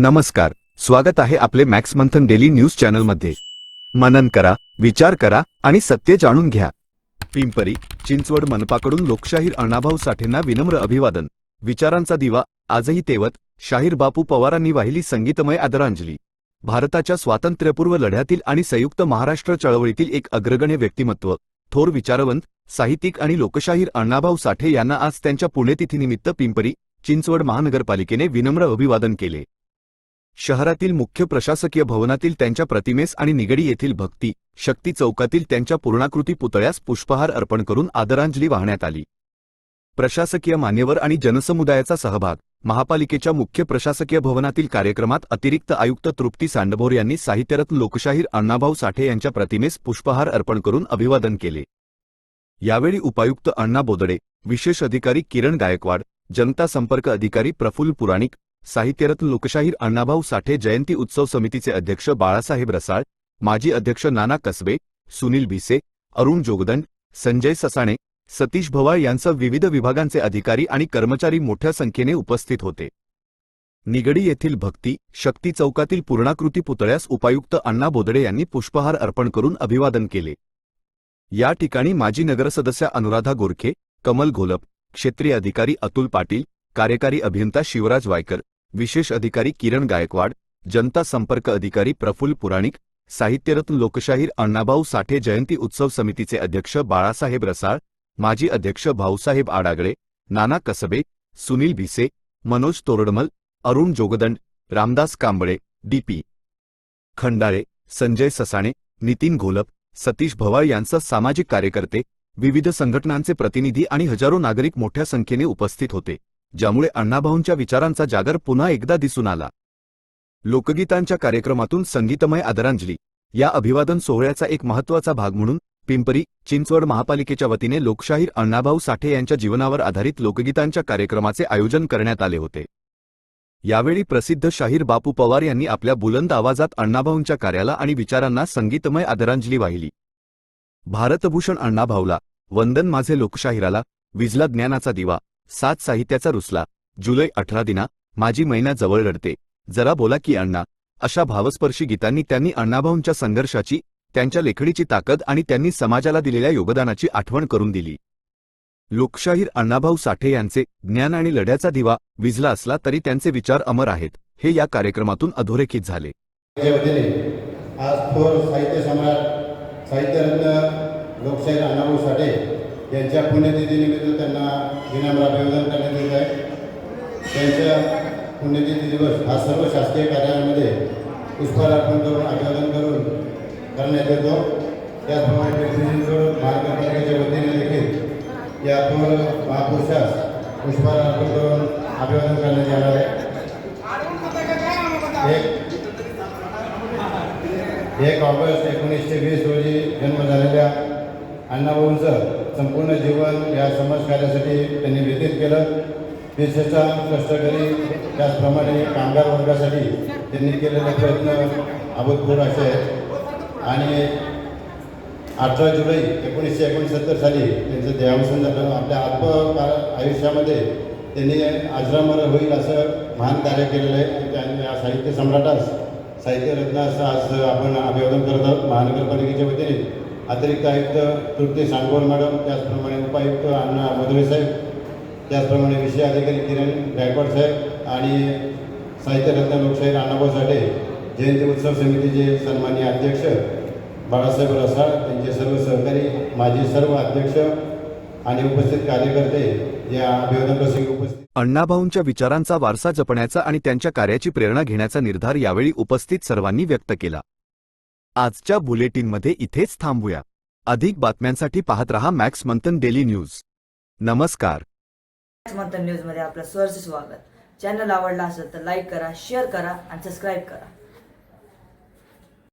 नमस्कार स्वागत आहे आपले मॅक्स मंथन डेली न्यूज चॅनलमध्ये. मनन करा विचार करा आणि सत्य जाणून घ्या. पिंपरी चिंचवड मनपाकडून लोकशाहीर अण्णाभाऊ साठेंना विनम्र अभिवादन. विचारांचा दिवा आजही तेवत शाहीर बापू पवारांनी वाहिली संगीतमय आदरांजली. भारताच्या स्वातंत्र्यपूर्व लढ्यातील आणि संयुक्त महाराष्ट्र चळवळीतील एक अग्रगण्य व्यक्तिमत्व थोर विचारवंत साहित्यिक आणि लोकशाहीर अण्णाभाऊ साठे यांना आज त्यांच्या पुण्यतिथीनिमित्त पिंपरी चिंचवड महानगरपालिकेने विनम्र अभिवादन केले. शहरातील मुख्य प्रशासकीय भवनातील त्यांच्या प्रतिमेस आणि निगडी येथील भक्ती शक्ती चौकातील त्यांच्या पूर्णाकृती पुतळ्यास पुष्पहार अर्पण करून आदरांजली वाहण्यात आली. प्रशासकीय मान्यवर आणि जनसमुदायाचा सहभाग महापालिकेच्या मुख्य प्रशासकीय भवनातील कार्यक्रमात अतिरिक्त आयुक्त तृप्ती सांडभोर यांनी साहित्यरत्न लोकशाहीर अण्णाभाऊ साठे यांच्या प्रतिमेस पुष्पहार अर्पण करून अभिवादन केले. यावेळी उपायुक्त अण्णा बोदडे विशेष अधिकारी किरण गायकवाड जनता संपर्क अधिकारी प्रफुल्ल पुराणिक साहित्यरत्न लोकशाहीर अण्णाभाऊ साठे जयंती उत्सव समितीचे अध्यक्ष बाळासाहेब रसाळ माजी अध्यक्ष नाना कसबे सुनील भिसे अरुण जोगदंड संजय ससाणे सतीश भवाळ यांसह विविध विभागांचे अधिकारी आणि कर्मचारी मोठ्या संख्येने उपस्थित होते. निगडी येथील भक्ती शक्ती चौकातील पूर्णाकृती पुतळ्यास उपायुक्त अण्णा बोदडे यांनी पुष्पहार अर्पण करून अभिवादन केले. या ठिकाणी माजी नगरसदस्या अनुराधा गोरखे कमल घोलप क्षेत्रीय अधिकारी अतुल पाटील कार्यकारी अभियंता शिवराज वायकर विशेष अधिकारी किरण गायकवाड जनता संपर्क अधिकारी प्रफुल्ल पुराणिक साहित्यरत्न लोकशाहीर अण्णाभाऊ साठे जयंती उत्सव समितीचे अध्यक्ष बाळासाहेब रसाळ माजी अध्यक्ष भाऊसाहेब आडागळे नाना कसबे सुनील भिसे मनोज तोरडमल अरुण जोगदंड रामदास कांबळे डीपी खंडाळे संजय ससाणे नितीन घोलप सतीश भवाळ यांसह सामाजिक कार्यकर्ते विविध संघटनांचे प्रतिनिधी आणि हजारो नागरिक मोठ्या संख्येने उपस्थित होते. ज्यामुळे अण्णाभाऊंच्या विचारांचा जागर पुन्हा एकदा दिसून आला. लोकगीतांच्या कार्यक्रमातून संगीतमय आदरांजली. या अभिवादन सोहळ्याचा एक महत्त्वाचा भाग म्हणून पिंपरी चिंचवड महापालिकेच्या वतीने लोकशाहीर अण्णाभाऊ साठे यांच्या जीवनावर आधारित लोकगीतांच्या कार्यक्रमाचे आयोजन करण्यात आले होते. यावेळी प्रसिद्ध शाहीर बापू पवार यांनी आपल्या बुलंद आवाजात अण्णाभाऊंच्या कार्याला आणि विचारांना संगीतमय आदरांजली वाहिली. भारतभूषण अण्णाभाऊला वंदन माझे लोकशाहिराला विजला ज्ञानाचा दिवा. सात साहित्याचा रुसला. जुलै अठरा दिना माझी मैना जवळ रडते. जरा बोला की अण्णा. अशा भावस्पर्शी गीतांनी त्यांनी अण्णाभाऊंच्या संघर्षाची त्यांच्या लेखणीची ताकद आणि त्यांनी समाजाला दिलेल्या योगदानाची आठवण करून दिली. लोकशाहीर अण्णाभाऊ साठे यांचे ज्ञान आणि लढ्याचा दिवा विझला असला तरी त्यांचे विचार अमर आहेत हे या कार्यक्रमातून अधोरेखित झाले. आज थोर साहित्य सम्राट साहित्यरत्न लोकशाहीर अण्णाभाऊ साठे यांच्या पुण्यतिथीनिमित्त त्यांना विनम्र अभिवादन करण्यात येत आहे. त्यांच्या पुण्यतिथी दिवस हा सर्व शासकीय कार्यालयामध्ये पुष्पहार अर्पण करून अभिवादन करून करण्यात येतो. त्याचप्रमाणे पिंपरी चिंचवड महानगरपालिकेच्या वतीने देखील या दोन महापुरुषास पुष्पहार अर्पण करून अभिवादन करण्यात येणार आहे. एक एक ऑगस्ट एकोणीसशे वीस रोजी जन्म झालेल्या अण्णाभाऊंचं संपूर्ण जीवन या समाजकार्यासाठी त्यांनी व्यतीत केलं. देशाचा कष्टकरी त्याचप्रमाणे कामगार वर्गासाठी त्यांनी केलेले प्रयत्न अभूतपूर्व असे आहेत. आणि अठरा जुलै एकोणीसशे एकोणसत्तर साली त्यांचं देहावसन झालं. आपल्या अल्प आयुष्यामध्ये त्यांनी आजरामर होईल असं महान कार्य केलेलं आहे. त्या साहित्य सम्राटास साहित्यरत्नास आज आपण अभिवादन करत आहोत. महानगरपालिकेच्या वतीने. अतिरिक्त आयुक्त तृप्ती सांगोर मॅडम त्याचप्रमाणे उपायुक्त अण्णा मधुरे साहेब त्याचप्रमाणे विषय अधिकारी किरण गायकवाड साहेब आणि साहित्यरत्न लोकशाहीर अण्णाभाऊ साठे जयंती उत्सव समितीचे सन्मान्य अध्यक्ष बाळासाहेब रसाळ त्यांचे सर्व सहकारी माजी सर्व अध्यक्ष आणि उपस्थित कार्यकर्ते या अभिवादन प्रसंगी उपस्थित अण्णाभाऊंच्या विचारांचा वारसा जपण्याचा आणि त्यांच्या कार्याची प्रेरणा घेण्याचा निर्धार यावेळी उपस्थित सर्वांनी व्यक्त केला. आजच्या बुलेटिनमध्ये इथेच थांबूया. अधिक बातम्यांसाठी पाहत रहा मॅक्स मंथन डेली न्यूज. नमस्कार. मॅक्स मंथन न्यूजमध्ये आपलं सहर्ष स्वागत. चॅनल आवडला असेल तर लाईक करा शेअर करा आणि सबस्क्राईब करा.